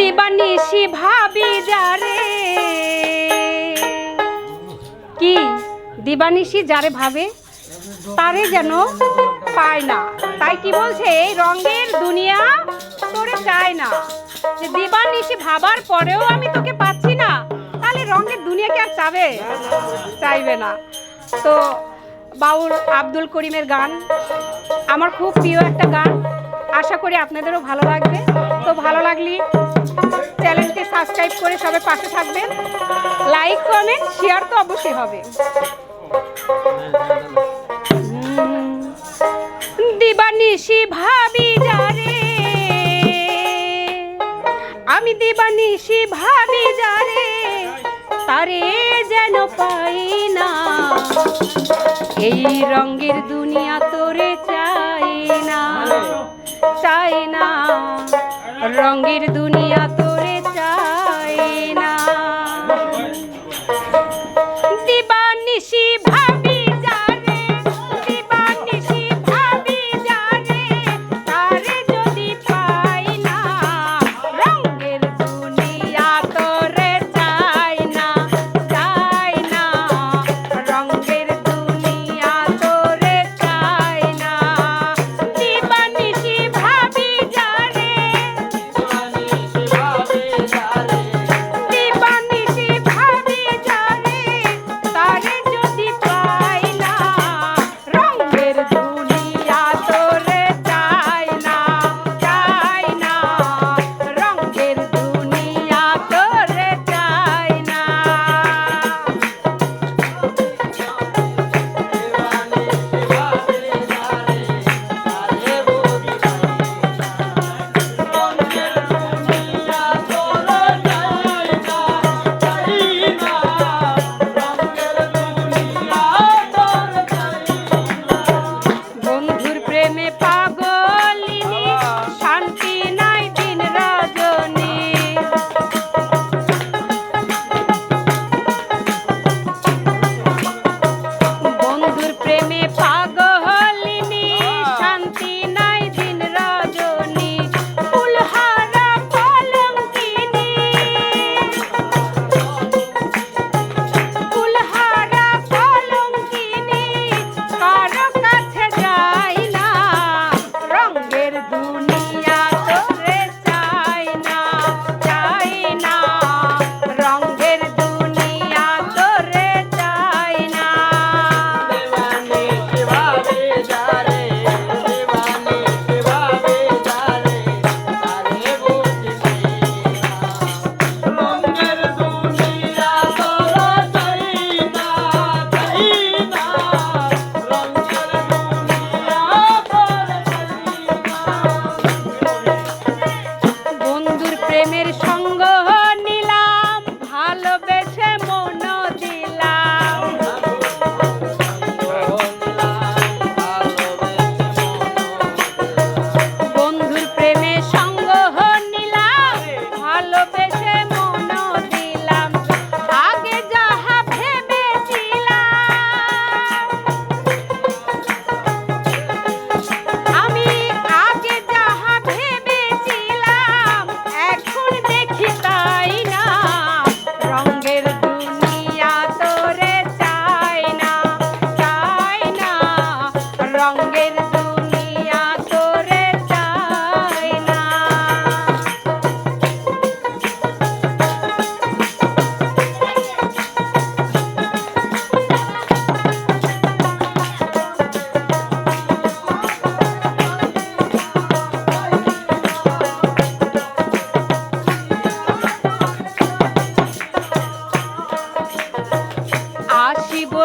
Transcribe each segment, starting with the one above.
দিবানিশি ভাবি যারে। কি? দিবানিশি যারে ভাবে? তারে যেন পায় না। তাই কি বলছে? এই রঙের দুনিয়া তোরে চায় না। যে দিবানিশি ভাবার পরেও আমি তোকে পাচ্ছি না, তাহলে রঙের দুনিয়াকে আর চাবে? চাইবে না। তো বাউল আব্দুল করিমের গান, আমার খুব প্রিয় একটা গান। আশা করি আপনাদেরও ভালো লাগবে। তো ভালো লাগলে চ্যানেলটি সাবস্ক্রাইব করে সবাই পাশে থাকবেন। লাইক কমেন্ট শেয়ার তো অবশ্যই হবে। দিবানিশি ভাবি যারে আমি দিবানিশি ভাবি যারে তারে যেন পাই না। এই রঙের দুনিয়া তোরে চাই না। চাই না। রঙের দুনিয়া তোরে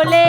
চলে